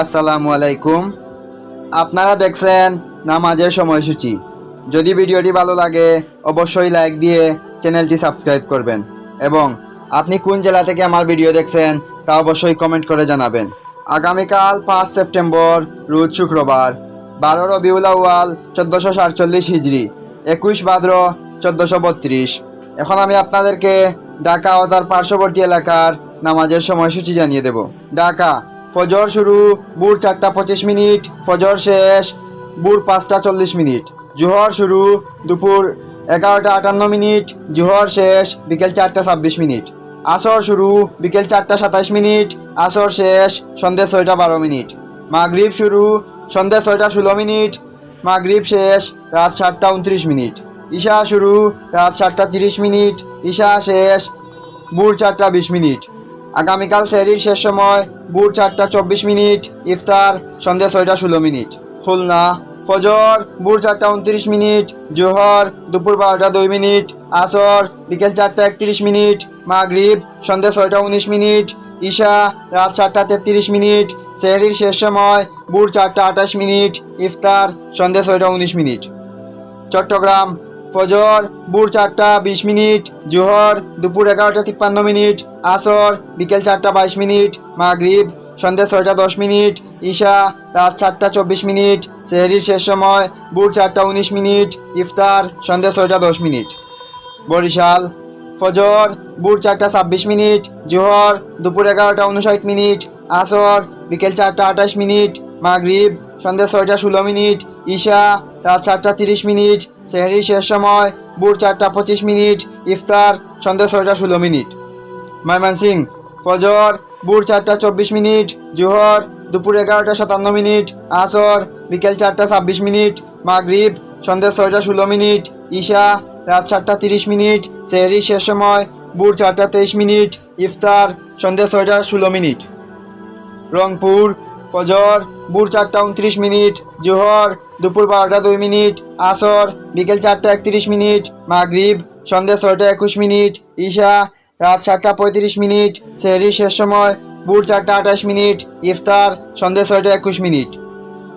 আসসালামু আলাইকুম। আপনারা দেখছেন নামাজের সময়সূচি। যদি ভিডিওটি ভালো লাগে, অবশ্যই লাইক দিয়ে চ্যানেলটি সাবস্ক্রাইব করবেন এবং আপনি কোন জেলা থেকে আমার ভিডিও দেখছেন, তা অবশ্যই কমেন্ট করে জানাবেন। আগামীকাল পাঁচ সেপ্টেম্বর, রোজ শুক্রবার, বারো রবিউল আউয়াল, চোদ্দোশো সাতচল্লিশ হিজড়ি একুশ ভাদ্র, চোদ্দোশো বত্রিশ। এখন আমি আপনাদেরকে ঢাকা ও তার পার্শ্ববর্তী এলাকার নামাজের সময়সূচি জানিয়ে দেব। ঢাকা ফজর শুরু, ভোর চারটা পঁচিশ মিনিট, ফজর শেষ, ভোর পাঁচটা চল্লিশ মিনিট। জোহর শুরু, দুপুর এগারোটা আটান্ন মিনিট, জোহর শেষ, বিকেল চারটা ছাব্বিশ মিনিট। আসর শুরু, বিকেল চারটা সাতাশ মিনিট, আসর শেষ, সন্ধ্যে ছয়টা বারো মিনিট। মাগরিব শুরু, সন্ধ্যে ছয়টা ষোলো মিনিট, মাগরিব শেষ, রাত সাতটা উনত্রিশ মিনিট। ঈশা শুরু, রাত সাতটা তিরিশ মিনিট, ঈশা শেষ, ভোর চারটা বিশ মিনিট। আগামীকাল সেহরির শেষ সময় ভোর চারটা চব্বিশ মিনিট, ইফতার সন্ধ্যে ছয়টা ষোলো মিনিট। খুলনা, ফজর, ভোর চারটা উনত্রিশ মিনিট, জোহর, দুপুর বারোটা দুই মিনিট, আসর, বিকেল চারটা একত্রিশ মিনিট, মাগরিব, সন্ধ্যে ছয়টা উনিশ মিনিট, ঈশা, রাত চারটা তেত্রিশ মিনিট সেহরির শেষ সময় ভোর চারটা আঠাশ মিনিট, ইফতার সন্ধ্যে ছয়টা উনিশ মিনিট। চট্টগ্রাম ফজর, ভোর চারটা, বিশ মিনিট, জোহর, দুপুর এগারোটা তিপ্পান্ন মিনিট, আসর, বিকেল চারটা বাইশ মিনিট, মাগরিব, সন্ধ্যে ছয়টা দশ মিনিট, ঈশা, রাত চারটা চব্বিশ মিনিট, সেহরির শেষ সময়, ভোর চারটা উনিশ মিনিট, ইফতার, সন্ধ্যে ছয়টা দশ মিনিট। বরিশাল, ফজর, ভোর চারটা ছাব্বিশ মিনিট, জোহর, দুপুর এগারোটা উনষাট মিনিট, আসর, বিকেল চারটা আঠাশ মিনিট, মাগরিব, সন্ধ্যে ছয়টা ষোলো মিনিট, ঈশা, রাত চারটা তিরিশ মিনিট সেহরি শেষ সময়, ভোর চারটা পঁচিশ মিনিট, ইফতার, সন্ধ্যে ছয়টা ষোলো মিনিট। ময়মনসিং, ফজর, ভোর চারটা চব্বিশ মিনিট, জোহর, দুপুর এগারোটা সাতান্ন মিনিট, আসর, বিকেল চারটা ছাব্বিশ মিনিট, মাগরিব, সন্ধ্যে ছয়টা ষোলো মিনিট, ঈশা, রাত সাতটা তিরিশ মিনিট, সেহরি শেষ সময়, ভোর চারটা তেইশ মিনিট, ইফতার, সন্ধ্যে ছয়টা ষোলো মিনিট। রংপুর, ফজর, ভোর চারটা উনত্রিশ মিনিট, জোহর দুপুর বারোটা দুই মিনিট, আসর, বিকেল চারটা একত্রিশ মিনিট, মাগরিব, সন্ধ্যে ছয়টা একুশ মিনিট, ঈশা, রাত সাতটা পঁয়ত্রিশ মিনিট, সেহরি শেষ সময়, ভোর চারটা আঠাশ মিনিট, ইফতার, সন্ধ্যে ছয়টা একুশ মিনিট।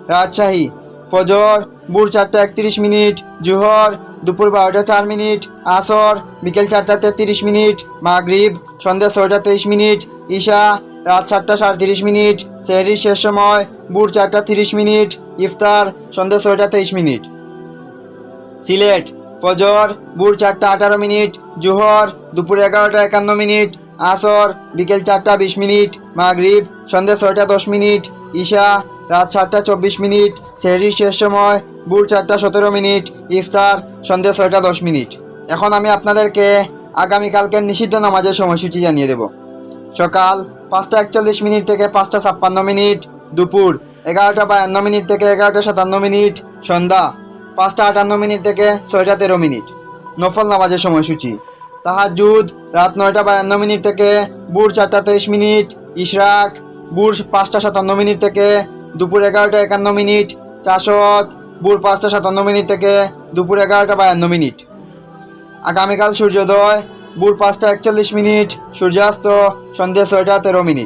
রাজশাহী ফজর, ভোর চারটা একত্রিশ মিনিট, জোহর, দুপুর বারোটা চার মিনিট, আসর, বিকেল চারটা তেত্রিশ মিনিট, মাগরিব, সন্ধ্যা ছয়টা তেইশ মিনিট, ঈশা, রাত সাতটা সাড়ে মিনিট, সেহরির শেষ সময় ভোর চারটা তিরিশ মিনিট, ইফতার সন্ধ্যা ছয়টা তেইশ মিনিট। সিলেট, ফজর, ভোর চারটা আঠারো মিনিট, জোহর, দুপুর এগারোটা একান্ন মিনিট, আসর, বিকেল চারটা বিশ মিনিট, মাগরিব, সন্ধ্যা ছয়টা দশ মিনিট, ঈশা, রাত সাতটা চব্বিশ মিনিট, সেহরির শেষ সময়, ভোর চারটা সতেরো মিনিট, ইফতার সন্ধ্যা ছয়টা দশ মিনিট। এখন আমি আপনাদেরকে আগামীকালকের নিষিদ্ধ নামাজের সময়সূচি জানিয়ে দেব। সকাল পাঁচটা একচল্লিশ মিনিট থেকে পাঁচটা ছাপ্পান্ন মিনিট দুপুর এগারোটা বায়ান্ন মিনিট থেকে এগারোটা সাতান্ন মিনিট, সন্ধ্যা পাঁচটা আটান্ন মিনিট থেকে ছয়টা তেরো মিনিট। নফল নামাজের সময়সূচি। তাহাজুদ রাত নয়টা বায়ান্ন মিনিট থেকে বুড় চারটা তেইশ মিনিট, ইশরাক বুড় পাঁচটা সাতান্ন মিনিট থেকে দুপুর এগারোটা একান্ন মিনিট চাষত ভোর পাঁচটা সাতান্ন মিনিট থেকে দুপুর এগারোটা বায়ান্ন মিনিট। আগামীকাল সূর্যোদয় বুড় পাঁচটা একচল্লিশ মিনিট, সূর্যাস্ত সন্ধ্যে ছয়টা তেরো মিনিট।